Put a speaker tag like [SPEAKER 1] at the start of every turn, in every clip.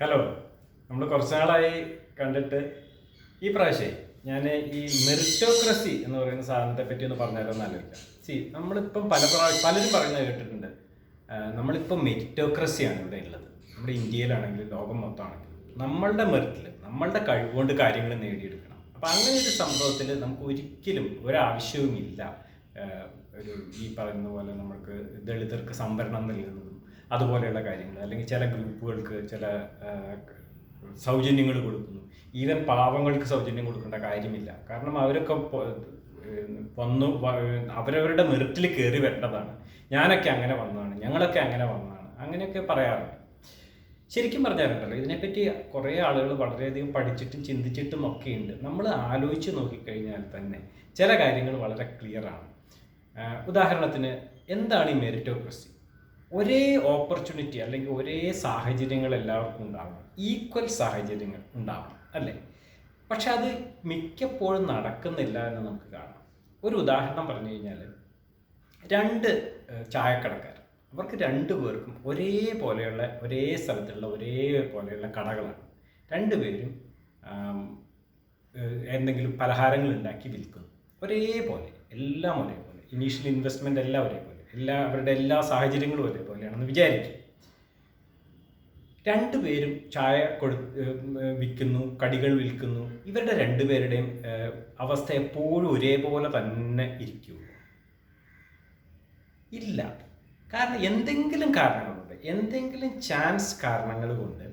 [SPEAKER 1] Hello നമ്മൾ കുറച്ച് നാളായി കണ്ടിട്ട് ഈ പ്രാവശ്യം ഞാൻ ഈ മെറിറ്റോക്രസി എന്ന് പറയുന്ന സാധനത്തെ പറ്റി ഒന്ന് പറഞ്ഞാലോ എന്ന് ആലോചിക്കാം. സി നമ്മളിപ്പം പല പ്രാവശ്യം പലരും പറയുന്നത് കേട്ടിട്ടുണ്ട്. നമ്മളിപ്പം മെറിറ്റോക്രസിയാണ് ഇവിടെ ഉള്ളത്. നമ്മുടെ ഇന്ത്യയിലാണെങ്കിൽ ലോകം മൊത്തമാണെങ്കിലും നമ്മളുടെ മെറിറ്റിൽ നമ്മളുടെ കഴിവുകൊണ്ട് കാര്യങ്ങൾ നേടിയെടുക്കണം. അപ്പം അങ്ങനെ ഒരു സംഭവത്തിൽ നമുക്ക് ഒരിക്കലും ഒരാവശ്യവുമില്ല. ഒരു ഈ പറയുന്ന പോലെ നമുക്ക് ദളിതർക്ക് സംവരണം നൽകുന്നതും അതുപോലെയുള്ള കാര്യങ്ങൾ. അല്ലെങ്കിൽ ചില ഗ്രൂപ്പുകൾക്ക് ചില സൗജന്യങ്ങൾ കൊടുക്കുന്നു. ഈവൻ പാവങ്ങൾക്ക് സൗജന്യം കൊടുക്കേണ്ട കാര്യമില്ല. കാരണം അവരൊക്കെ വന്നു അവരവരുടെ മെറിറ്റിൽ കയറി വരേണ്ടതാണ്. ഞാനൊക്കെ അങ്ങനെ വന്നതാണ്. ഞങ്ങളൊക്കെ അങ്ങനെ വന്നതാണ്. അങ്ങനെയൊക്കെ പറയാറുണ്ട്. ശരിക്കും പറഞ്ഞാലുണ്ടല്ലോ ഇതിനെപ്പറ്റി കുറേ ആളുകൾ വളരെയധികം പഠിച്ചിട്ടും ചിന്തിച്ചിട്ടും ഒക്കെ ഉണ്ട് നമ്മൾ ആലോചിച്ച് നോക്കിക്കഴിഞ്ഞാൽ തന്നെ ചില കാര്യങ്ങൾ വളരെ ക്ലിയറാണ് ഉദാഹരണത്തിന് എന്താണ് ഈ മെറിറ്റോക്രസി ഒരേ ഓപ്പർച്യൂണിറ്റി അല്ലെങ്കിൽ ഒരേ സാഹചര്യങ്ങൾ എല്ലാവർക്കും ഉണ്ടാവണം. ഈക്വൽ സാഹചര്യങ്ങൾ ഉണ്ടാവണം അല്ലേ? പക്ഷെ അത് മിക്കപ്പോഴും നടക്കുന്നില്ല എന്ന് നമുക്ക് കാണാം. ഒരു ഉദാഹരണം പറഞ്ഞു കഴിഞ്ഞാൽ രണ്ട് ചായക്കടക്കാർ. അവർക്ക് രണ്ടു പേർക്കും ഒരേപോലെയുള്ള ഒരേ സ്ഥലത്തുള്ള ഒരേപോലെയുള്ള കടകളാണ്. രണ്ടുപേരും എന്തെങ്കിലും പലഹാരങ്ങൾ ഉണ്ടാക്കി വിൽക്കുന്നു. ഒരേപോലെ എല്ലാം ഒരേപോലെ. ഇനീഷ്യൽ ഇൻവെസ്റ്റ്മെന്റ് എല്ലാം ഒരേപോലെ. എല്ലാ അവരുടെ എല്ലാ സാഹചര്യങ്ങളും ഒരേപോലെയാണെന്ന് വിചാരിക്കും. രണ്ടുപേരും ചായ കൊടു വിൽക്കുന്നു കടികൾ വിൽക്കുന്നു. ഇവരുടെ രണ്ടുപേരുടെയും അവസ്ഥ എപ്പോഴും ഒരേപോലെ തന്നെ ഇരിക്കുള്ളൂ. ഇല്ല. കാരണം എന്തെങ്കിലും കാരണങ്ങളുണ്ട്. എന്തെങ്കിലും ചാൻസ് കാരണങ്ങൾ കൊണ്ട്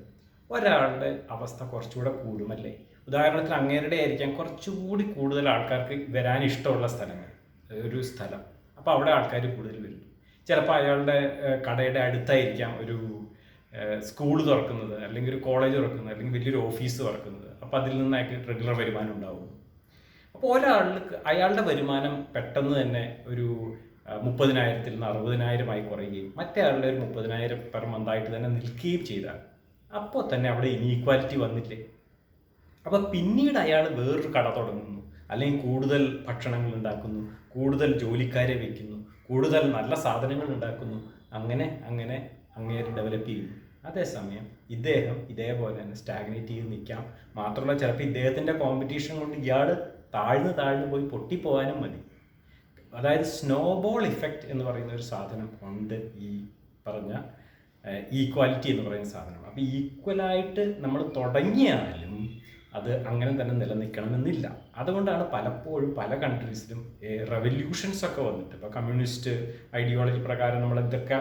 [SPEAKER 1] ഒരാളുടെ അവസ്ഥ കുറച്ചുകൂടെ കൂടുമല്ലേ? ഉദാഹരണത്തിന് അങ്ങേരുടെ ആയിരിക്കാം കുറച്ചുകൂടി കൂടുതൽ ആൾക്കാർക്ക് വരാൻ ഇഷ്ടമുള്ള സ്ഥലങ്ങൾ. ഒരു സ്ഥലം. അപ്പോൾ അവിടെ ആൾക്കാർ കൂടുതൽ വരും. ചിലപ്പോൾ അയാളുടെ കടയുടെ അടുത്തായിരിക്കാം ഒരു സ്കൂൾ തുറക്കുന്നത് അല്ലെങ്കിൽ ഒരു കോളേജ് തുറക്കുന്നത് അല്ലെങ്കിൽ വലിയൊരു ഓഫീസ് തുറക്കുന്നത്. അപ്പോൾ അതിൽ നിന്ന് അയാൾക്ക് റെഗുലർ വരുമാനം ഉണ്ടാവും. അപ്പോൾ ഒരാൾക്ക് അയാളുടെ വരുമാനം പെട്ടെന്ന് തന്നെ ഒരു മുപ്പതിനായിരത്തിൽ നിന്ന് അറുപതിനായിരമായി കുറയുകയും മറ്റേ ആളുടെ ഒരു മുപ്പതിനായിരം പെർ മന്തായിട്ട് തന്നെ നിൽക്കുകയും ചെയ്താൽ അപ്പോൾ തന്നെ അവിടെ ഇനീക്വാലിറ്റി വന്നില്ലേ? അപ്പോൾ പിന്നീട് അയാൾ വേറൊരു കട തുടങ്ങുന്നു. അല്ലെങ്കിൽ കൂടുതൽ ഭക്ഷണങ്ങൾ ഉണ്ടാക്കുന്നു കൂടുതൽ ജോലിക്കാരെ വയ്ക്കുന്നു കൂടുതൽ നല്ല സാധനങ്ങൾ ഉണ്ടാക്കുന്നു അങ്ങനെ അങ്ങനെ അങ്ങേര് ഡെവലപ്പ് ചെയ്യുന്നു. അതേസമയം ഇദ്ദേഹം ഇതേപോലെ തന്നെ സ്റ്റാഗ്നേറ്റ് ചെയ്ത് നിൽക്കാം. മാത്രമല്ല ചിലപ്പോൾ ഇദ്ദേഹത്തിന്റെ കോമ്പറ്റീഷൻ കൊണ്ട് ഇയാൾ താഴ്ന്ന് താഴ്ന്ന് പോയി പൊട്ടിപ്പോകാനും മതി. അതായത് സ്നോബോൾ ഇഫക്റ്റ് എന്ന് പറയുന്ന ഒരു സാധനം ഉണ്ട് ഈ പറഞ്ഞ ഈക്വാലിറ്റി എന്ന് പറയുന്ന സാധനം. അപ്പോൾ ഈക്വലായിട്ട് നമ്മൾ തുടങ്ങിയാലും അത് അങ്ങനെ തന്നെ നിലനിൽക്കണമെന്നില്ല. അതുകൊണ്ടാണ് പലപ്പോഴും പല കൺട്രീസിലും റെവല്യൂഷൻസ് ഒക്കെ വന്നിട്ട്. ഇപ്പോൾ കമ്മ്യൂണിസ്റ്റ് ഐഡിയോളജി പ്രകാരം നമ്മൾ ഇതൊക്കെ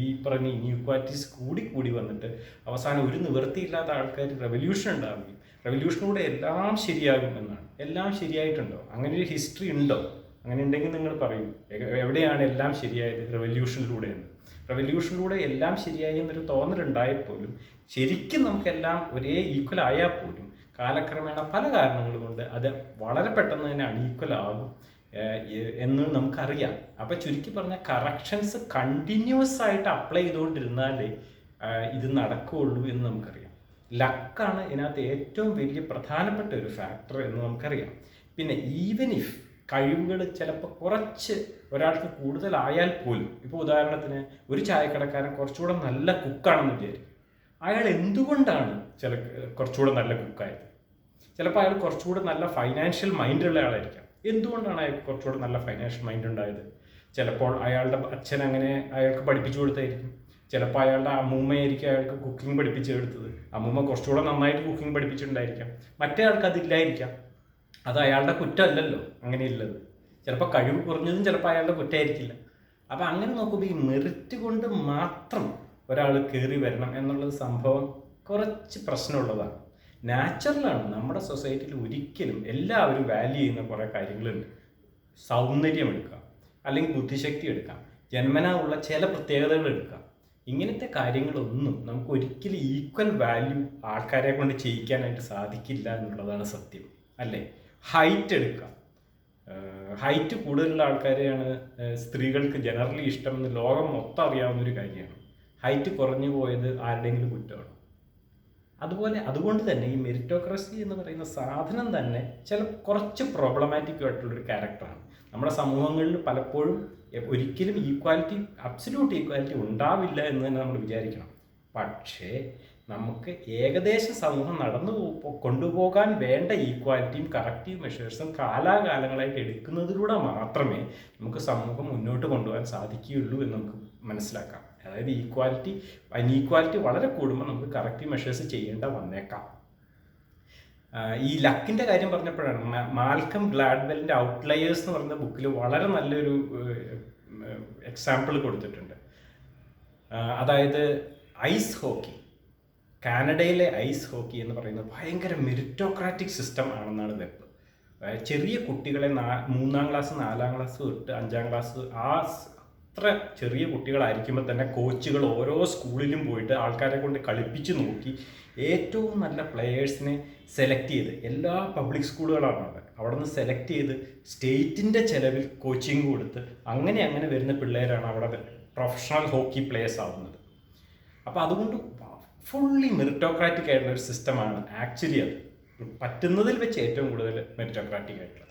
[SPEAKER 1] ഈ പറഞ്ഞ ഇനീക്വാലിറ്റീസ് കൂടി കൂടി വന്നിട്ട് അവസാനം ഒരു നിവൃത്തിയില്ലാത്ത ആൾക്കാർ റെവല്യൂഷൻ ഉണ്ടാവുകയും റെവല്യൂഷനിലൂടെ എല്ലാം ശരിയാകും എന്നാണ്. എല്ലാം ശരിയായിട്ടുണ്ടോ? അങ്ങനെ ഒരു ഹിസ്റ്ററി ഉണ്ടോ? അങ്ങനെ ഉണ്ടെങ്കിൽ നിങ്ങൾ പറയും. എവിടെയാണ് എല്ലാം ശരിയായത് റെവല്യൂഷനിലൂടെയെന്ന് റെവല്യൂഷനിലൂടെ എല്ലാം ശരിയായി എന്നൊരു തോന്നലുണ്ടായപ്പോലും ശരിക്കും നമുക്കെല്ലാം ഒരേ ഈക്വൽ ആയാൽ പോലും കാലക്രമേണ പല കാരണങ്ങൾ കൊണ്ട് അത് വളരെ പെട്ടെന്ന് തന്നെ അൺഈക്വൽ ആകും എന്ന് നമുക്കറിയാം. അപ്പം ചുരുക്കി പറഞ്ഞ കറക്ഷൻസ് കണ്ടിന്യൂസ് ആയിട്ട് അപ്ലൈ ചെയ്തുകൊണ്ടിരുന്നാലേ ഇത് നടക്കുകയുള്ളൂ എന്ന് നമുക്കറിയാം. ലക്കാണ് ഇതിനകത്ത് ഏറ്റവും വലിയ പ്രധാനപ്പെട്ട ഒരു ഫാക്ടർ എന്ന് നമുക്കറിയാം. പിന്നെ ഈവൻ ഇഫ് കഴിവുകൾ ചിലപ്പോൾ കുറച്ച് ഒരാൾക്ക് കൂടുതലായാൽ പോലും. ഇപ്പോൾ ഉദാഹരണത്തിന് ഒരു ചായക്കടക്കാരൻ കുറച്ചുകൂടെ നല്ല കുക്കാണെന്ന് വിചാരിക്കും. അയാൾ എന്തുകൊണ്ടാണ് ചില കുറച്ചുകൂടെ നല്ല കുക്കായത്? ചിലപ്പോൾ അയാൾ കുറച്ചുകൂടെ നല്ല ഫൈനാൻഷ്യൽ മൈൻഡുള്ള ആളായിരിക്കാം. എന്തുകൊണ്ടാണ് അയാൾക്ക് കുറച്ചുകൂടെ നല്ല ഫൈനാൻഷ്യൽ മൈൻഡ് ഉണ്ടായത്? ചിലപ്പോൾ അയാളുടെ അച്ഛൻ അങ്ങനെ അയാൾക്ക് പഠിപ്പിച്ചു കൊടുത്തായിരിക്കും. ചിലപ്പോൾ അയാളുടെ അമ്മൂമ്മയായിരിക്കും അയാൾക്ക് കുക്കിംഗ് പഠിപ്പിച്ചു കൊടുത്തത്. അമ്മൂമ്മ കുറച്ചുകൂടെ നന്നായിട്ട് കുക്കിംഗ് പഠിപ്പിച്ചിട്ടുണ്ടായിരിക്കാം. മറ്റേ ആൾക്ക് അതില്ലായിരിക്കാം. അത് അയാളുടെ കുറ്റമല്ലല്ലോ അങ്ങനെയുള്ളത്. ചിലപ്പോൾ കഴിവ് കുറഞ്ഞതും ചിലപ്പോൾ അയാളുടെ കുറ്റമായിരിക്കില്ല. അപ്പം അങ്ങനെ നോക്കുമ്പോൾ ഈ മെറിറ്റ് കൊണ്ട് മാത്രം ഒരാൾ കയറി വരണം എന്നുള്ളത് സംഭവം കുറച്ച് പ്രശ്നമുള്ളതാണ്. നാച്ചുറലാണ് നമ്മുടെ സൊസൈറ്റിയിൽ ഒരിക്കലും എല്ലാവരും വാല്യൂ ചെയ്യുന്ന കുറേ കാര്യങ്ങളുണ്ട്. സൗന്ദര്യം എടുക്കാം. അല്ലെങ്കിൽ ബുദ്ധിശക്തി എടുക്കാം. ജന്മനാ ഉള്ള ചില പ്രത്യേകതകൾ എടുക്കാം. ഇങ്ങനത്തെ കാര്യങ്ങളൊന്നും നമുക്ക് ഒരിക്കലും ഈക്വൽ വാല്യൂ ആൾക്കാരെ കൊണ്ട് ചെയ്യിക്കാനായിട്ട് സാധിക്കില്ല എന്നുള്ളതാണ് സത്യം. അല്ലേ? ഹൈറ്റ് എടുക്കാം ഹൈറ്റ് കൂടുതലുള്ള ആൾക്കാരെയാണ് സ്ത്രീകൾക്ക് ജനറലി ഇഷ്ടം എന്ന് ലോകം മൊത്തം അറിയാവുന്ന ഒരു കാര്യമാണ്. ഹൈറ്റ് കുറഞ്ഞു പോയത് ആരുടെയെങ്കിലും കുറ്റമാണ്? അതുപോലെ അതുകൊണ്ട് തന്നെ ഈ മെരിറ്റോക്രസി എന്ന് പറയുന്ന സാധനം തന്നെ ചില കുറച്ച് പ്രോബ്ലമാറ്റിക് ആയിട്ടുള്ളൊരു ക്യാരക്ടറാണ് നമ്മുടെ സമൂഹങ്ങളിൽ പലപ്പോഴും ഒരിക്കലും ഈക്വാലിറ്റി അബ്സല്യൂട്ട് ഈക്വാലിറ്റി ഉണ്ടാവില്ല എന്ന് തന്നെ നമ്മൾ വിചാരിക്കണം. പക്ഷേ നമുക്ക് ഏകദേശ സമൂഹം നടന്നു കൊണ്ടുപോകാൻ വേണ്ട ഈക്വാലിറ്റിയും കറക്റ്റീവ് മെഷേഴ്സും കാലാകാലങ്ങളായിട്ട് എടുക്കുന്നതിലൂടെ മാത്രമേ നമുക്ക് സമൂഹം മുന്നോട്ട് കൊണ്ടുപോകാൻ സാധിക്കുകയുള്ളൂ എന്ന് നമുക്ക് മനസ്സിലാക്കാം. അതായത് ഈക്വാലിറ്റി അനീക്വാലിറ്റി വളരെ കൂടുമ്പോൾ നമുക്ക് കറക്റ്റീവ് മെഷേഴ്സ് ചെയ്യേണ്ട വന്നേക്കാം. ഈ ലക്കിന്റെ കാര്യം പറഞ്ഞപ്പോഴാണ് മാൽക്കം ഗ്ലാഡ്വെലിന്റെ ഔട്ട്ലയേഴ്സ് എന്ന് പറയുന്ന ബുക്കിൽ വളരെ നല്ലൊരു എക്സാമ്പിൾ കൊടുത്തിട്ടുണ്ട്. അതായത് ഐസ് ഹോക്കി. കാനഡയിലെ ഐസ് ഹോക്കി എന്ന് പറയുന്നത് ഭയങ്കര മെറിറ്റോക്രാറ്റിക് സിസ്റ്റം ആണെന്നാണ് വെപ്പ് ചെറിയ കുട്ടികളെ നാ മൂന്നാം ക്ലാസ് നാലാം ക്ലാസ് തൊട്ട് അഞ്ചാം ക്ലാസ് ആ അത്ര ചെറിയ കുട്ടികളായിരിക്കുമ്പോൾ തന്നെ കോച്ചുകൾ ഓരോ സ്കൂളിലും പോയിട്ട് ആൾക്കാരെ കൊണ്ട് കളിപ്പിച്ച് നോക്കി ഏറ്റവും നല്ല പ്ലെയേഴ്സിനെ സെലക്ട് ചെയ്ത് എല്ലാ പബ്ലിക് സ്കൂളുകളാണ് അവിടെ അവിടെ. നിന്ന് സെലക്ട് ചെയ്ത് സ്റ്റേറ്റിന്റെ ചിലവിൽ കോച്ചിങ് കൊടുത്ത് അങ്ങനെ അങ്ങനെ വരുന്ന പിള്ളേരാണ് അവിടെ പ്രൊഫഷണൽ ഹോക്കി പ്ലേയേഴ്സ് ആവുന്നത്. അപ്പോൾ അതുകൊണ്ട് ഫുള്ളി മെറിറ്റോക്രാറ്റിക് ആയിട്ടുള്ള ഒരു സിസ്റ്റമാണ് ആക്ച്വലി അത്. പറ്റുന്നതിൽ വെച്ച് ഏറ്റവും കൂടുതൽ മെറിറ്റോക്രാറ്റിക് ആയിട്ടുള്ളത്.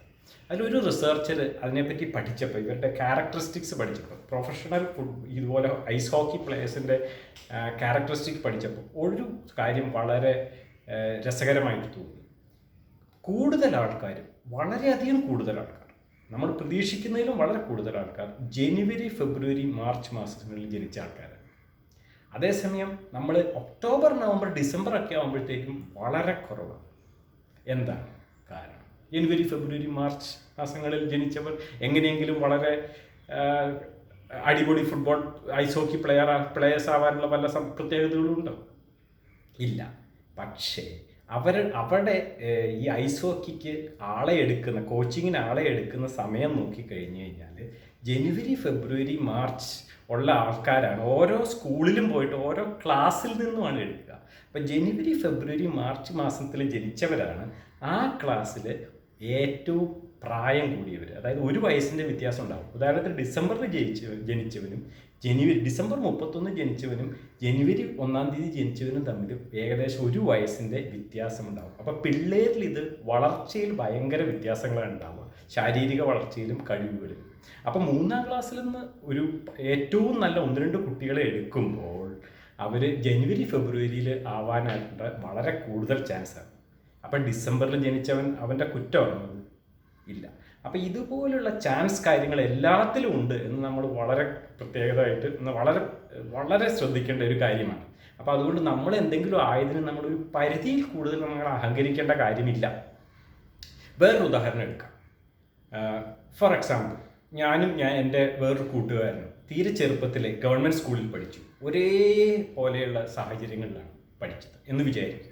[SPEAKER 1] അതിലൊരു റിസർച്ചർ അതിനെപ്പറ്റി പഠിച്ചപ്പോൾ ഇവരുടെ ക്യാരക്ടറിസ്റ്റിക്സ് പഠിച്ചപ്പോൾ പ്രൊഫഷണൽ ഫുഡ് ഇതുപോലെ ഐസ് ഹോക്കി പ്ലേയേഴ്സിന്റെ ക്യാരക്ടറിസ്റ്റിക് പഠിച്ചപ്പോൾ ഒരു കാര്യം വളരെ രസകരമായിട്ട് തോന്നി. കൂടുതൽ ആൾക്കാർ വളരെയധികം കൂടുതൽ ആൾക്കാർ നമ്മൾ പ്രതീക്ഷിക്കുന്നതിലും വളരെ കൂടുതൽ ആൾക്കാർ ജനുവരി ഫെബ്രുവരി മാർച്ച് മാസങ്ങളിൽ ജനിച്ച ആൾക്കാരാണ്. അതേസമയം നമ്മൾ ഒക്ടോബർ നവംബർ ഡിസംബർ ഒക്കെ ആകുമ്പോഴത്തേക്കും വളരെ കുറവാണ്. എന്താണ് കാരണം? ജനുവരി ഫെബ്രുവരി മാർച്ച് മാസങ്ങളിൽ ജനിച്ചവർ എങ്ങനെയെങ്കിലും വളരെ അടിപൊളി football ice hockey player players ആവാനുള്ള വല്ല പ്രത്യേകതകളുണ്ടോ ഇല്ല. പക്ഷേ അവർ അവിടെ ഈ ഐസ് ഹോക്കിക്ക് ആളെ എടുക്കുന്ന കോച്ചിങ്ങിന് ആളെ എടുക്കുന്ന സമയം നോക്കി കഴിഞ്ഞു കഴിഞ്ഞാൽ ജനുവരി ഫെബ്രുവരി മാർച്ച് ഉള്ള ആൾക്കാരാണ്. ഓരോ സ്കൂളിലും പോയിട്ട് ഓരോ ക്ലാസ്സിൽ നിന്നുമാണ് എടുക്കുക. അപ്പം ജനുവരി ഫെബ്രുവരി മാർച്ച് മാസത്തിൽ ജനിച്ചവരാണ് ആ ക്ലാസ്സിൽ ഏറ്റവും പ്രായം കൂടിയവർ. അതായത് ഒരു വയസ്സിന്റെ വ്യത്യാസം ഉണ്ടാകും ഉദാഹരണത്തിന് ഡിസംബറിൽ ജയിച്ച ജനിച്ചവനും ജനുവരി ഡിസംബർ മുപ്പത്തൊന്ന് ജനിച്ചവനും ജനുവരി ഒന്നാം തീയതി ജനിച്ചവനും തമ്മിൽ ഏകദേശം ഒരു വയസ്സിന്റെ വ്യത്യാസമുണ്ടാകും അപ്പോൾ പിള്ളേരിൽ ഇത് വളർച്ചയിൽ ഭയങ്കര വ്യത്യാസങ്ങളാണ് ഉണ്ടാവുക. ശാരീരിക വളർച്ചയിലും കഴിവുകളിലും. അപ്പോൾ മൂന്നാം ക്ലാസ്സിൽ നിന്ന് ഒരു ഏറ്റവും നല്ല ഒന്ന് രണ്ട് കുട്ടികളെ എടുക്കുമ്പോൾ അവർ ജനുവരി ഫെബ്രുവരിയിൽ ആവാനായിട്ട് വളരെ കൂടുതൽ ചാൻസ് ആണ്. അപ്പം ഡിസംബറിൽ ജനിച്ചവൻ അവന്റെ കുറ്റമാണോ ഇല്ല. അപ്പം ഇതുപോലുള്ള ചാൻസ് കാര്യങ്ങൾ എല്ലാത്തിലും ഉണ്ട് എന്ന് നമ്മൾ വളരെ പ്രത്യേകതയായിട്ട് വളരെ വളരെ ശ്രദ്ധിക്കേണ്ട ഒരു കാര്യമാണ്. അപ്പോൾ അതുകൊണ്ട് നമ്മൾ എന്തെങ്കിലും ആയതിന് നമ്മളൊരു പരിധിയിൽ കൂടുതൽ നമ്മൾ അഹങ്കരിക്കേണ്ട കാര്യമില്ല. വേറൊരു ഉദാഹരണം എടുക്കാം. ഫോർ എക്സാമ്പിൾ ഞാനും ഞാൻ എന്റെ വേറൊരു കൂട്ടുകാരനും തീരെ ചെറുപ്പത്തിലെ ഗവൺമെന്റ് സ്കൂളിൽ പഠിച്ചു. ഒരേ പോലെയുള്ള സാഹചര്യങ്ങളിലാണ് പഠിച്ചത് എന്ന് വിചാരിക്കുക.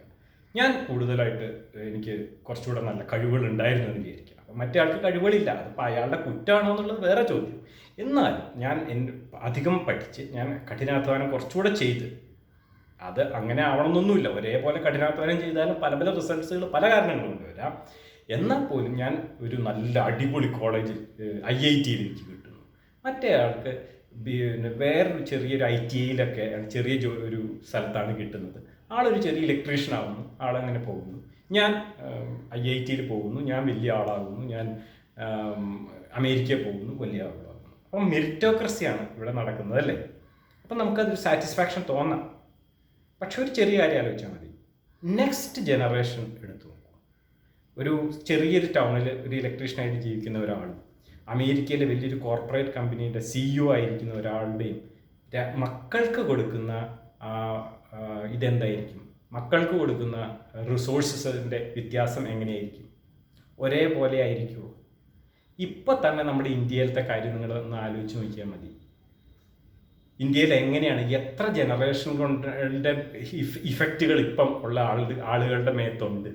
[SPEAKER 1] ഞാൻ കൂടുതലായിട്ട് എനിക്ക് കുറച്ചുകൂടെ നല്ല കഴിവുകൾ ഉണ്ടായിരുന്നു എന്ന് വിചാരിക്കുക. അപ്പം മറ്റേ ആൾക്ക് കഴിവുകളില്ല. അതിപ്പോൾ അയാളുടെ കുറ്റമാണോ എന്നുള്ളത് വേറെ ചോദ്യം. എന്നാലും ഞാൻ അധികം പഠിച്ച് ഞാൻ കഠിനാധ്വാനം കുറച്ചുകൂടെ ചെയ്ത് അത് അങ്ങനെ ആവണമെന്നൊന്നുമില്ല. ഒരേപോലെ കഠിനാധ്വാനം ചെയ്താലും പല പല റിസൾട്ട്സുകൾ പല കാരണങ്ങൾ കൊണ്ട് വരാം എന്നാൽ പോലും ഞാൻ ഒരു നല്ല അടിപൊളി കോളേജിൽ ഐ ഐ ടിയിൽ എനിക്ക് കിട്ടുന്നു. മറ്റേ ആൾക്ക് പിന്നെ വേറൊരു ചെറിയൊരു ഐ ടി ഐയിലൊക്കെ ചെറിയ ഒരു സ്ഥലത്താണ് കിട്ടുന്നത്. ആളൊരു ചെറിയ ഇലക്ട്രീഷ്യൻ ആവുന്നു. ആളങ്ങനെ പോകുന്നു. ഞാൻ ഐ ഐ ടിയിൽ പോകുന്നു. ഞാൻ വലിയ ആളാകുന്നു. ഞാൻ അമേരിക്കയിൽ പോകുന്നു. വലിയ ആളാകുന്നു. അപ്പം മെറിറ്റോക്രസിയാണ് ഇവിടെ നടക്കുന്നത് അല്ലേ? അപ്പം നമുക്കതൊരു സാറ്റിസ്ഫാക്ഷൻ തോന്നാം. പക്ഷെ ഒരു ചെറിയ കാര്യം ആലോചിച്ചാൽ മതി. നെക്സ്റ്റ് ജനറേഷൻ എടുത്തു. ഒരു ചെറിയൊരു ടൗണിൽ ഒരു ഇലക്ട്രീഷ്യനായിട്ട് ജീവിക്കുന്ന ഒരാളും. അമേരിക്കയിലെ വലിയൊരു കോർപ്പറേറ്റ് കമ്പനിയുടെ സിഇഒ ആയിരിക്കുന്ന ഒരാളുടെയും മക്കൾക്ക് കൊടുക്കുന്ന ഇതെന്തായിരിക്കും? മക്കൾക്ക് കൊടുക്കുന്ന റിസോഴ്സസിന്റെ വ്യത്യാസം എങ്ങനെയായിരിക്കും? ഒരേപോലെ ആയിരിക്കുമോ ഇപ്പം തന്നെ നമ്മുടെ ഇന്ത്യയിലത്തെ കാര്യം നിങ്ങൾ ഒന്ന് ആലോചിച്ച് നോക്കിയാൽ മതി. ഇന്ത്യയിൽ എങ്ങനെയാണ് എത്ര ജനറേഷൻ കൊണ്ട് ഇഫക്റ്റുകൾ ഇപ്പം ഉള്ള ആളുകളുടെ മേത്തുണ്ട്?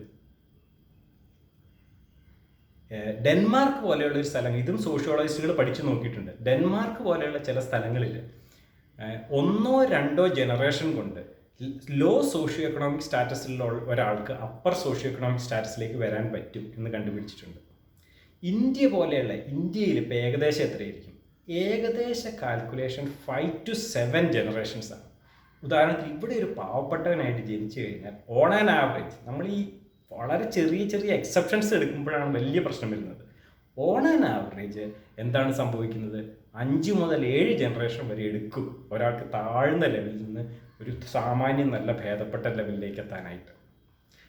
[SPEAKER 1] ഡെൻമാർക്ക് പോലെയുള്ള ഒരു സ്ഥലം ഇതും സോഷ്യോളജിസ്റ്റുകൾ പഠിച്ചു നോക്കിയിട്ടുണ്ട്. ഡെൻമാർക്ക് പോലെയുള്ള ചില സ്ഥലങ്ങളിൽ ഒന്നോ രണ്ടോ ജനറേഷൻ കൊണ്ട് ലോ സോഷ്യോ എക്കണോമിക് സ്റ്റാറ്റസിലുള്ള ഒരാൾക്ക് അപ്പർ സോഷ്യോ എക്കണോമിക് സ്റ്റാറ്റസിലേക്ക് വരാൻ പറ്റും എന്ന് കണ്ടുപിടിച്ചിട്ടുണ്ട്. ഇന്ത്യ പോലെയുള്ള ഇന്ത്യയിൽ ഇപ്പോൾ ഏകദേശം എത്രയായിരിക്കും? ഏകദേശ calculation five to seven generations ആണ്. ഉദാഹരണത്തിന് ഇവിടെ ഒരു പാവപ്പെട്ടവനായിട്ട് ജനിച്ചു കഴിഞ്ഞാൽ ഓൺ ആൻ ആവറേജ് നമ്മൾ ഈ വളരെ ചെറിയ ചെറിയ എക്സെപ്ഷൻസ് എടുക്കുമ്പോഴാണ് വലിയ പ്രശ്നം വരുന്നത്. ഓൺ ആൻ ആവറേജ് എന്താണ് സംഭവിക്കുന്നത്? അഞ്ച് മുതൽ ഏഴ് ജനറേഷൻ വരെ എടുക്കും. ഒരാൾക്ക് താഴ്ന്ന ലെവലിൽ നിന്ന് ഒരു സാമാന്യം നല്ല ഭേദപ്പെട്ട ലെവലിലേക്ക് എത്താനായിട്ട്.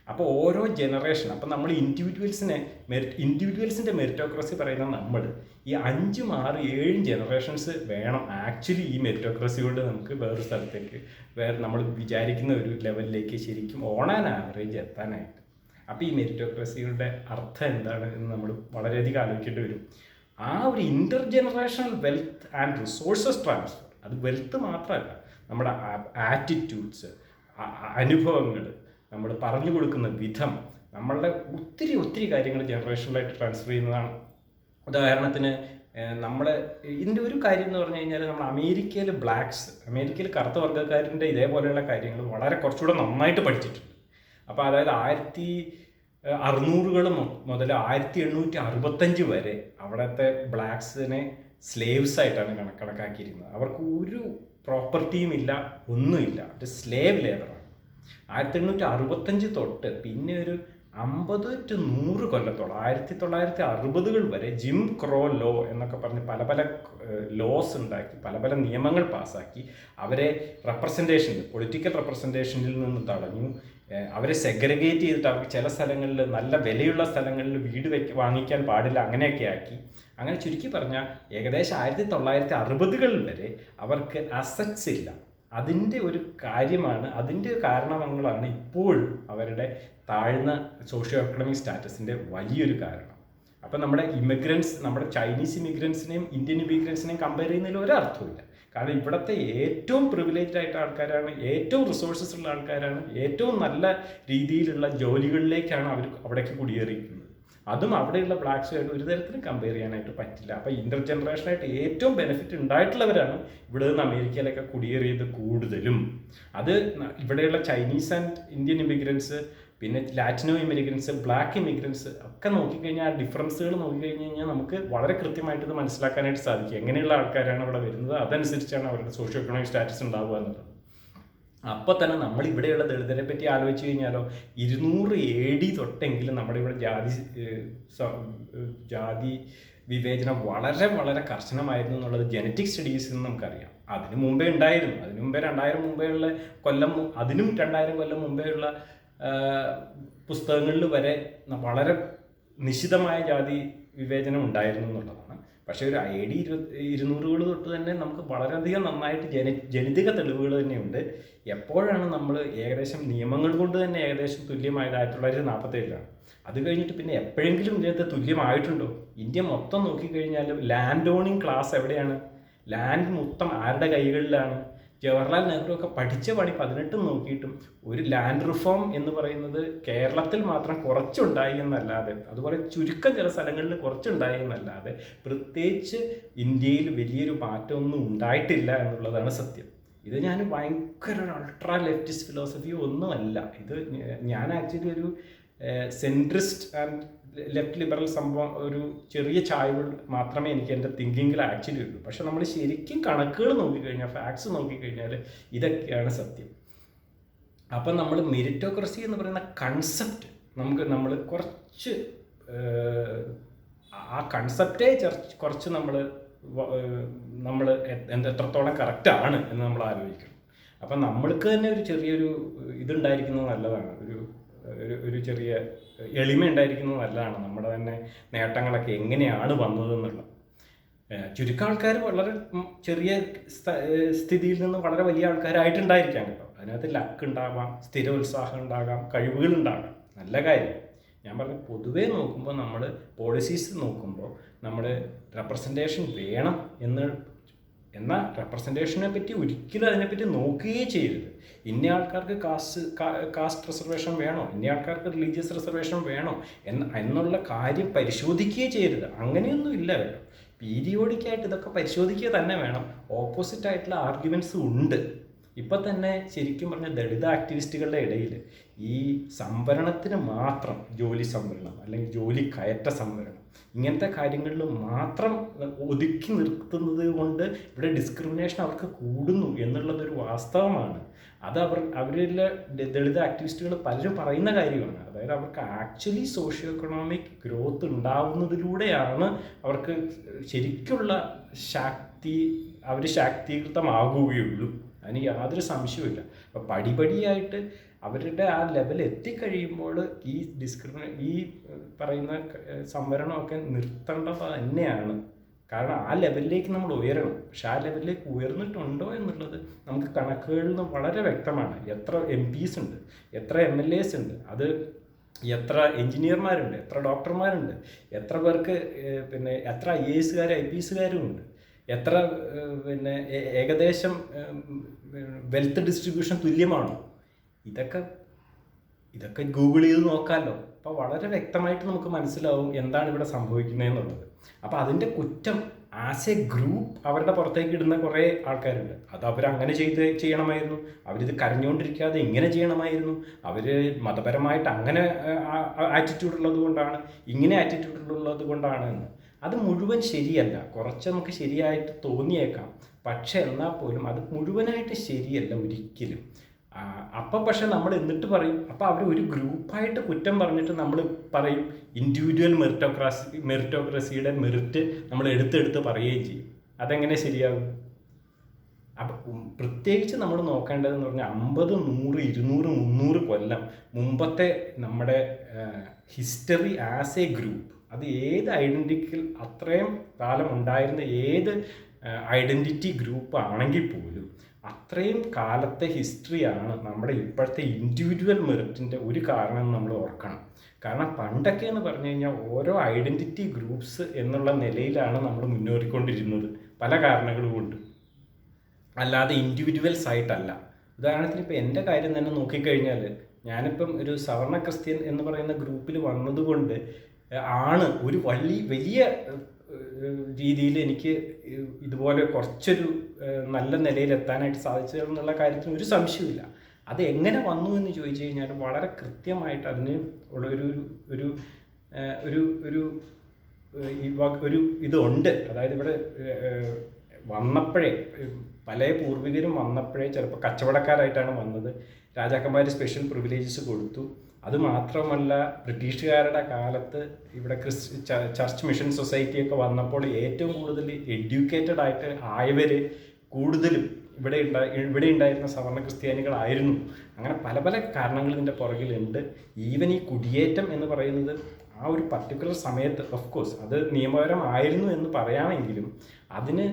[SPEAKER 1] അപ്പോൾ ഓരോ ജനറേഷൻ അപ്പോൾ നമ്മൾ ഇൻഡിവിജ്വൽസിനെ മെറിറ്റ് ഇൻഡിവിജ്വൽസിന്റെ മെറിറ്റോക്രസി പറയുന്ന നമ്മൾ ഈ അഞ്ചും ആറ് ഏഴും ജനറേഷൻസ് വേണം ആക്ച്വലി ഈ മെറിറ്റോക്രസി കൊണ്ട് നമുക്ക് വേറൊരു സ്ഥലത്തേക്ക് വേറെ നമ്മൾ വിചാരിക്കുന്ന ഒരു ലെവലിലേക്ക് ശരിക്കും ഓൺ ആൻ ആവറേജ് എത്താനായിട്ട്. അപ്പോൾ ഈ മെരിറ്റോക്രസിയുടെ അർത്ഥം എന്താണ് എന്ന് നമ്മൾ വളരെയധികം ആലോചിക്കേണ്ടി വരും. ആ ഒരു inter generational wealth and resources transfer അത് വെൽത്ത് മാത്രമല്ല നമ്മുടെ ആറ്റിറ്റ്യൂഡ്സ് അനുഭവങ്ങൾ നമ്മൾ പറഞ്ഞു കൊടുക്കുന്ന വിധം നമ്മളുടെ ഒത്തിരി ഒത്തിരി കാര്യങ്ങൾ ജനറേഷനിലായിട്ട് ട്രാൻസ്ഫർ ചെയ്യുന്നതാണ്. ഉദാഹരണത്തിന് നമ്മൾ ഇതിന്റെ ഒരു കാര്യം എന്ന് പറഞ്ഞു കഴിഞ്ഞാൽ നമ്മൾ അമേരിക്കയിൽ ബ്ലാക്സ് അമേരിക്കയിൽ കറുത്ത വർഗക്കാരിന്റെ ഇതേപോലെയുള്ള കാര്യങ്ങൾ വളരെ കുറച്ചുകൂടെ നന്നായിട്ട് പഠിച്ചിട്ടുണ്ട്. അപ്പോൾ അതായത് ആയിരത്തി അറുന്നൂറുകൾ മുതൽ ആയിരത്തി എണ്ണൂറ്റി അറുപത്തഞ്ച് വരെ അവിടുത്തെ ബ്ലാക്സിനെ സ്ലേവ്സ് ആയിട്ടാണ് കണ- കണക്കാക്കിയിരുന്നത്. അവർക്ക് ഒരു പ്രോപ്പർട്ടിയും ഇല്ല ഒന്നുമില്ല. അത് സ്ലേവ് ലേബറാണ് ആയിരത്തി എണ്ണൂറ്റി അറുപത്തഞ്ച് തൊട്ട് പിന്നെ ഒരു അമ്പത് ടു നൂറ് കൊല്ലത്തോളം ആയിരത്തി തൊള്ളായിരത്തി അറുപതുകൾ വരെ ജിം ക്രോ ലോ എന്നൊക്കെ പറഞ്ഞ് പല പല ലോസ് ഉണ്ടാക്കി പല പല നിയമങ്ങൾ പാസ്സാക്കി അവരെ റെപ്രസെന്റേഷൻ പൊളിറ്റിക്കൽ റെപ്രസെന്റേഷനിൽ നിന്ന് തടഞ്ഞു. അവരെ സെഗ്രിഗേറ്റ് ചെയ്തിട്ട് അവർക്ക് ചില സ്ഥലങ്ങളിൽ നല്ല വിലയുള്ള സ്ഥലങ്ങളിൽ വീട് വെക്ക് വാങ്ങിക്കാൻ പാടില്ല അങ്ങനെയൊക്കെ ആക്കി. അങ്ങനെ ചുരുക്കി പറഞ്ഞാൽ ഏകദേശം ആയിരത്തി തൊള്ളായിരത്തി അറുപതുകളിൽ വരെ അവർക്ക് അസറ്റ്സ് ഇല്ല. അതിന്റെ ഒരു കാര്യമാണ് അതിന്റെ കാരണങ്ങളാണ് ഇപ്പോഴും അവരുടെ താഴ്ന്ന സോഷ്യോ എക്കണോമിക് സ്റ്റാറ്റസിന്റെ വലിയൊരു കാരണം. അപ്പം നമ്മുടെ ഇമിഗ്രൻസ് നമ്മുടെ ചൈനീസ് ഇമിഗ്രൻസിനെയും ഇന്ത്യൻ ഇമിഗ്രൻസിനെയും കമ്പയർ ചെയ്യുന്നതിൽ ഒരർത്ഥമില്ല കാരണം ഇവിടുത്തെ ഏറ്റവും പ്രിവിലേജ്ഡ് ആയിട്ട് ആൾക്കാരാണ് ഏറ്റവും റിസോഴ്സസ് ഉള്ള ആൾക്കാരാണ് ഏറ്റവും നല്ല രീതിയിലുള്ള ജോലികളിലേക്കാണ് അവർ അവിടേക്ക് കുടിയേറിയിരിക്കുന്നത്. അതും അവിടെയുള്ള ബ്ലാക്സുമായിട്ട് ഒരു തരത്തിലും കമ്പയർ ചെയ്യാനായിട്ട് പറ്റില്ല. അപ്പോൾ ഇന്റർ ജനറേഷനായിട്ട് ഏറ്റവും ബെനിഫിറ്റ് ഉണ്ടായിട്ടുള്ളവരാണ് ഇവിടെ നിന്ന് അമേരിക്കയിലൊക്കെ കുടിയേറിയത് കൂടുതലും. അത് ഇവിടെയുള്ള ചൈനീസ് ആൻഡ് ഇന്ത്യൻ ഇമിഗ്രൻസ് പിന്നെ ലാറ്റിനോ ഇമിഗ്രൻസ് ബ്ലാക്ക് ഇമിഗ്രൻസ് ഒക്കെ നോക്കിക്കഴിഞ്ഞാൽ ആ ഡിഫറൻസുകൾ നോക്കിക്കഴിഞ്ഞ് കഴിഞ്ഞാൽ നമുക്ക് വളരെ കൃത്യമായിട്ട് ഇത് മനസ്സിലാക്കാനായിട്ട് സാധിക്കും. എങ്ങനെയുള്ള ആൾക്കാരാണ് അവിടെ വരുന്നത്? അതനുസരിച്ചാണ് അവരുടെ സോഷ്യോ എക്കണോമിക് സ്റ്റാറ്റസ് ഉണ്ടാവുക എന്നുള്ളത്. അപ്പോൾ തന്നെ നമ്മൾ ഇവിടെയുള്ള ദളിതരെ പറ്റി ആലോചിച്ച് കഴിഞ്ഞാലോ ഇരുന്നൂറ് എ ഡി തൊട്ടെങ്കിലും നമ്മുടെ ഇവിടെ ജാതി ജാതി വിവേചനം വളരെ വളരെ കർശനമായിരുന്നു എന്നുള്ളത് ജനറ്റിക് സ്റ്റഡീസിൽ നിന്ന് നമുക്കറിയാം. അതിനു മുമ്പേ ഉണ്ടായിരുന്നു. അതിനു മുമ്പേ രണ്ടായിരം മുമ്പേ ഉള്ള കൊല്ലം അതിനും രണ്ടായിരം കൊല്ലം മുമ്പേ ഉള്ള പുസ്തകങ്ങളിൽ വരെ വളരെ നിശിതമായ ജാതി വിവേചനം ഉണ്ടായിരുന്നു എന്നുള്ളതാണ്. പക്ഷേ ഒരു ഐ ഡി ഇരുപത്തി ഇരുന്നൂറുകൾ തൊട്ട് തന്നെ നമുക്ക് വളരെയധികം നന്നായിട്ട് ജന ജനിതക തെളിവുകൾ തന്നെയുണ്ട്. എപ്പോഴാണ് നമ്മൾ ഏകദേശം നിയമങ്ങൾ കൊണ്ട് തന്നെ ഏകദേശം തുല്യമായത് ആയിരത്തി തൊള്ളായിരത്തി നാൽപ്പത്തേഴിലാണ് അത് കഴിഞ്ഞിട്ട് പിന്നെ എപ്പോഴെങ്കിലും ഇതിനകത്ത് തുല്യമായിട്ടുണ്ടോ? ഇന്ത്യ മൊത്തം നോക്കിക്കഴിഞ്ഞാലും ലാൻഡ് ഓണിങ് ക്ലാസ് എവിടെയാണ്? ലാൻഡ് മൊത്തം ആരുടെ കൈകളിലാണ്? ജവഹർലാൽ നെഹ്റു ഒക്കെ പഠിച്ച പണി പതിനെട്ടും നോക്കിയിട്ടും ഒരു ലാൻഡ് റിഫോം എന്ന് പറയുന്നത് കേരളത്തിൽ മാത്രം കുറച്ചുണ്ടായി എന്നല്ലാതെ അതുപോലെ ചുരുക്കം ചില സ്ഥലങ്ങളിൽ കുറച്ചുണ്ടായി എന്നല്ലാതെ പ്രത്യേകിച്ച് ഇന്ത്യയിൽ വലിയൊരു മാറ്റമൊന്നും ഉണ്ടായിട്ടില്ല എന്നുള്ളതാണ് സത്യം. ഇത് ഞാൻ ഭയങ്കര അൾട്രാ ലെഫ്റ്റിസ്റ്റ് ഫിലോസഫി ഒന്നുമല്ല. ഇത് ഞാൻ ആക്ച്വലി ഒരു സെൻട്രിസ്റ്റ് ആൻഡ് ലെഫ്റ്റ് ലിബറൽ സംഭവം ഒരു ചെറിയ ചായ്വ് മാത്രമേ എനിക്ക് എന്റെ തിങ്കിങ്ങിൽ ആക്ച്വലി ഉള്ളൂ. പക്ഷെ നമ്മൾ ശരിക്കും കണക്കുകൾ നോക്കിക്കഴിഞ്ഞാൽ ഫാക്ട്സ് നോക്കിക്കഴിഞ്ഞാൽ ഇതൊക്കെയാണ് സത്യം. അപ്പം നമ്മൾ മെരിറ്റോക്രസി എന്ന് പറയുന്ന കൺസെപ്റ്റ് നമുക്ക് നമ്മൾ കുറച്ച് ആ കൺസെപ്റ്റേ കുറച്ച് നമ്മൾ നമ്മൾ എത്രത്തോളം കറക്റ്റാണ് എന്ന് നമ്മൾ ആലോചിക്കണം. അപ്പം നമ്മൾക്ക് തന്നെ ഒരു ചെറിയൊരു ഇതുണ്ടായിരിക്കുന്നത് നല്ലതാണ്. ഒരു ഒരു ഒരു ചെറിയ എളിമ ഉണ്ടായിരിക്കുന്നത് നല്ലതാണ്. നമ്മുടെ തന്നെ നേട്ടങ്ങളൊക്കെ എങ്ങനെയാണ് വന്നതെന്നുള്ളത്. ചുരുക്കം ആൾക്കാർ വളരെ ചെറിയ സ്ഥിതിയിൽ നിന്ന് വളരെ വലിയ ആൾക്കാരായിട്ടുണ്ടായിരിക്കാം കേട്ടോ. അതിനകത്ത് ലക്ക് ഉണ്ടാവാം സ്ഥിര ഉത്സാഹം ഉണ്ടാകാം കഴിവുകൾ ഉണ്ടാകാം. നല്ല കാര്യം. ഞാൻ പറഞ്ഞു പൊതുവേ നോക്കുമ്പോൾ നമ്മൾ പോളിസീസ് നോക്കുമ്പോൾ നമ്മൾ റെപ്രസെന്റേഷൻ വേണം എന്ന് എന്നാൽ റെപ്രസെന്റേഷനെ പറ്റി ഒരിക്കലും അതിനെപ്പറ്റി നോക്കുകയേ ചെയ്യരുത്. ഇന്ന ആൾക്കാർക്ക് കാസ്റ്റ് കാസ്റ്റ് റിസർവേഷൻ വേണോ? ഇന്ന ആൾക്കാർക്ക് റിലീജിയസ് റിസർവേഷൻ വേണോ? എന്ന എന്നുള്ള കാര്യം പരിശോധിക്കുകയേ ചെയ്യരുത്. അങ്ങനെയൊന്നും ഇല്ല കേട്ടോ. പീരിയോഡിക്കായിട്ട് ഇതൊക്കെ പരിശോധിക്കുക തന്നെ വേണം. ഓപ്പോസിറ്റ് ആയിട്ടുള്ള ആർഗ്യുമെന്റ്സ് ഉണ്ട്. ഇപ്പം തന്നെ ശരിക്കും പറഞ്ഞ ദളിത് ആക്ടിവിസ്റ്റുകളുടെ ഇടയിൽ ഈ സംവരണത്തിന് മാത്രം ജോലി സംവരണം അല്ലെങ്കിൽ ജോലി കയറ്റ സംവരണം ഇങ്ങനത്തെ കാര്യങ്ങളിൽ മാത്രം ഒതുക്കി നിർത്തുന്നത് കൊണ്ട് ഇവിടെ ഡിസ്ക്രിമിനേഷൻ അവർക്ക് കൂടുന്നു എന്നുള്ളതൊരു വാസ്തവമാണ്. അത് അവർ അവരിലെ ദളിത് ആക്ടിവിസ്റ്റുകൾ പലരും പറയുന്ന കാര്യമാണ്. അതായത് അവർക്ക് ആക്ച്വലി സോഷ്യോ എക്കണോമിക് ഗ്രോത്ത് ഉണ്ടാവുന്നതിലൂടെയാണ് അവർക്ക് ശരിക്കുള്ള ശാക്തി അവർ ശാക്തീകൃതമാകുകയുള്ളൂ. അതിന് യാതൊരു സംശയവുമില്ല. അപ്പം പടിപടിയായിട്ട് അവരുടെ ആ ലെവൽ എത്തിക്കഴിയുമ്പോൾ ഈ ഡിസ്ക്രിമിനേ ഈ പറയുന്ന സംവരണമൊക്കെ നിർത്തേണ്ടത് തന്നെയാണ്. കാരണം ആ ലെവലിലേക്ക് നമ്മൾ ഉയരണം. പക്ഷെ ആ ലെവലിലേക്ക് ഉയർന്നിട്ടുണ്ടോ എന്നുള്ളത് നമുക്ക് കണക്കുകളിൽ നിന്ന് വളരെ വ്യക്തമാണ്. എത്ര എം പിസ് ഉണ്ട് എത്ര എം എൽ എസ് ഉണ്ട് അത് എത്ര എഞ്ചിനീയർമാരുണ്ട് എത്ര ഡോക്ടർമാരുണ്ട് എത്ര പേർക്ക് പിന്നെ എത്ര ഐ എ എസുകാർ ഐ പി എസുകാരും ഉണ്ട് എത്ര പിന്നെ ഏകദേശം വെൽത്ത് ഡിസ്ട്രിബ്യൂഷൻ തുല്യമാണോ? ഇതൊക്കെ ഇതൊക്കെ ഗൂഗിൾ ചെയ്ത് നോക്കാമല്ലോ അപ്പോൾ വളരെ വ്യക്തമായിട്ട് നമുക്ക് മനസ്സിലാവും എന്താണ് ഇവിടെ സംഭവിക്കുന്നതെന്നുള്ളത് അപ്പോൾ അതിന്റെ കുറ്റം ആസ് എ ഗ്രൂപ്പ് അവരുടെ പുറത്തേക്ക് ഇടുന്ന കുറേ ആൾക്കാരുണ്ട്. അത് അവരങ്ങനെ ചെയ്ത് ചെയ്യണമായിരുന്നു. അവരിത് കരഞ്ഞുകൊണ്ടിരിക്കാതെ ഇങ്ങനെ ചെയ്യണമായിരുന്നു. അവർ മതപരമായിട്ട് അങ്ങനെ ആറ്റിറ്റ്യൂഡ് ഉള്ളത് കൊണ്ടാണ് ഇങ്ങനെ ആറ്റിറ്റ്യൂഡ് ഉള്ളത് കൊണ്ടാണ് എന്ന്. അത് മുഴുവൻ ശരിയല്ല. കുറച്ച് നമുക്ക് ശരിയായിട്ട് തോന്നിയേക്കാം. പക്ഷെ എന്നാൽ പോലും അത് മുഴുവനായിട്ട് ശരിയല്ല ഒരിക്കലും. അപ്പം പക്ഷെ നമ്മൾ എന്നിട്ട് പറയും അപ്പം അവർ ഒരു ഗ്രൂപ്പായിട്ട് കുറ്റം പറഞ്ഞിട്ട് നമ്മൾ പറയും ഇൻഡിവിജ്വൽ മെറിറ്റോക്രാസി മെറിറ്റോക്രസിയുടെ മെറിറ്റ് നമ്മൾ എടുത്തെടുത്ത് പറയുകയും ചെയ്യും. അതെങ്ങനെ ശരിയാകും? അപ്പം പ്രത്യേകിച്ച് നമ്മൾ നോക്കേണ്ടതെന്ന് പറഞ്ഞാൽ അമ്പത് നൂറ് ഇരുന്നൂറ് മുന്നൂറ് കൊല്ലം മുമ്പത്തെ നമ്മുടെ ഹിസ്റ്ററി ആസ് എ ഗ്രൂപ്പ് അത് ഏത് ഐഡന്റിറ്റിയിൽ അത്രയും കാലം ഉണ്ടായിരുന്ന ഏത് ഐഡന്റിറ്റി ഗ്രൂപ്പ് ആണെങ്കിൽ പോലും അത്രയും കാലത്തെ ഹിസ്റ്ററിയാണ് നമ്മുടെ ഇപ്പോഴത്തെ ഇൻഡിവിജ്വൽ മെറിറ്റിന്റെ ഒരു കാരണം നമ്മൾ ഓർക്കണം. കാരണം പണ്ടൊക്കെ എന്ന് പറഞ്ഞു കഴിഞ്ഞാൽ ഓരോ ഐഡന്റിറ്റി ഗ്രൂപ്പ്സ് എന്നുള്ള നിലയിലാണ് നമ്മൾ മുന്നേറിക്കൊണ്ടിരുന്നത്. പല കാരണങ്ങൾ കൊണ്ട്. അല്ലാതെ ഇൻഡിവിജ്വൽസ് ആയിട്ടല്ല. ഉദാഹരണത്തിന് ഇപ്പോൾ എന്റെ കാര്യം തന്നെ നോക്കിക്കഴിഞ്ഞാൽ ഞാനിപ്പം ഒരു സവർണ ക്രിസ്ത്യൻ എന്ന് പറയുന്ന ഗ്രൂപ്പിൽ വന്നതുകൊണ്ട് ആണ് ഒരു വലിയ വലിയ രീതിയിൽ എനിക്ക് ഇതുപോലെ കുറച്ചൊരു നല്ല നിലയിൽ എത്താനായിട്ട് സാധിച്ചത് എന്നുള്ള കാര്യത്തിന് ഒരു സംശയമില്ല അത് എങ്ങനെ വന്നു എന്ന് ചോദിച്ചു കഴിഞ്ഞാൽ വളരെ കൃത്യമായിട്ട് അതിന് ഉള്ള ഒരു ഒരു- ഒരു ഒരു ഒരു ഇതുണ്ട്. അതായത് ഇവിടെ വന്നപ്പോഴേ പല പൂർവികരും വന്നപ്പോഴേ ചിലപ്പോൾ കച്ചവടക്കാരായിട്ടാണ് വന്നത്. രാജാക്കന്മാർ സ്പെഷ്യൽ പ്രിവിലേജസ് കൊടുത്തു. അത് മാത്രമല്ല ബ്രിട്ടീഷുകാരുടെ കാലത്ത് ഇവിടെ ക്രിസ് ചർച്ച് മിഷൻ സൊസൈറ്റി ഒക്കെ വന്നപ്പോൾ ഏറ്റവും കൂടുതൽ എഡ്യൂക്കേറ്റഡ് ആയിട്ട് ആയവർ കൂടുതലും ഇവിടെ ഉണ്ടായി ഇവിടെ ഉണ്ടായിരുന്ന സവർണ ക്രിസ്ത്യാനികളായിരുന്നു. അങ്ങനെ പല പല കാരണങ്ങൾ ഇതിന്റെ പുറകിലുണ്ട്. ഈവൻ ഈ കുടിയേറ്റം എന്ന് പറയുന്നത് ആ ഒരു പർട്ടിക്കുലർ സമയത്ത് ഓഫ് കോഴ്സ് അത് നിയമപരമായിരുന്നു എന്ന് പറയാമെങ്കിലും അതിന്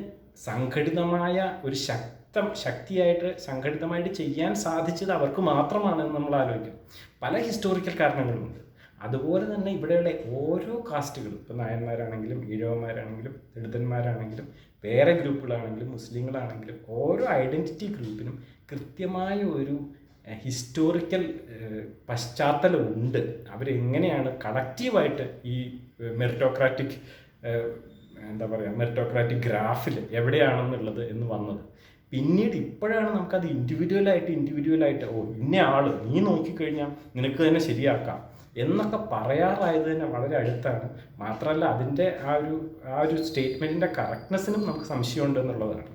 [SPEAKER 1] സംഘടിതമായ ഒരു ശക്തം ശക്തിയായിട്ട് സംഘടിതമായിട്ട് ചെയ്യാൻ സാധിച്ചത് അവർക്ക് മാത്രമാണെന്ന് നമ്മൾ ആലോചിക്കും. പല ഹിസ്റ്റോറിക്കൽ കാരണങ്ങളുമുണ്ട്. അതുപോലെ തന്നെ ഇവിടെയുള്ള ഓരോ കാസ്റ്റുകളും ഇപ്പോൾ നായന്മാരാണെങ്കിലും ഈഴവന്മാരാണെങ്കിലും ദളിതന്മാരാണെങ്കിലും വേറെ ഗ്രൂപ്പുകളാണെങ്കിലും മുസ്ലിങ്ങളാണെങ്കിലും ഓരോ ഐഡന്റിറ്റി ഗ്രൂപ്പിനും കൃത്യമായ ഒരു ഹിസ്റ്റോറിക്കൽ പശ്ചാത്തലമുണ്ട്. അവരെങ്ങനെയാണ് കളക്റ്റീവായിട്ട് ഈ മെറിറ്റോക്രാറ്റിക് എന്താ പറയുക മെറിറ്റോക്രാറ്റിക് ഗ്രാഫിൽ എവിടെയാണെന്നുള്ളത് എന്ന് വന്നത്. പിന്നീട് ഇപ്പോഴാണ് നമുക്കത് ഇൻഡിവിജ്വലായിട്ട് ഇൻഡിവിജ്വലായിട്ട് ഓ ഇന്ന ആൾ നീ നോക്കിക്കഴിഞ്ഞാൽ നിനക്ക് തന്നെ ശരിയാക്കാം എന്നൊക്കെ പറയാറായത് തന്നെ വളരെ അടുത്താണ്. മാത്രമല്ല അതിന്റെ ആ ഒരു ആ ഒരു സ്റ്റേറ്റ്മെന്റിന്റെ കറക്റ്റ്നെസ്സിനും നമുക്ക് സംശയമുണ്ട് എന്നുള്ളതാണ്.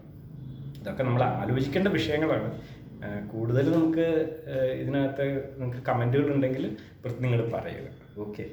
[SPEAKER 1] ഇതൊക്കെ നമ്മൾ ആലോചിക്കേണ്ട വിഷയങ്ങളാണ്. കൂടുതൽ നമുക്ക് ഇതിനകത്ത് നിങ്ങൾക്ക് കമന്റുകൾ ഉണ്ടെങ്കിൽ നിങ്ങൾ പറയുക ഓക്കെ.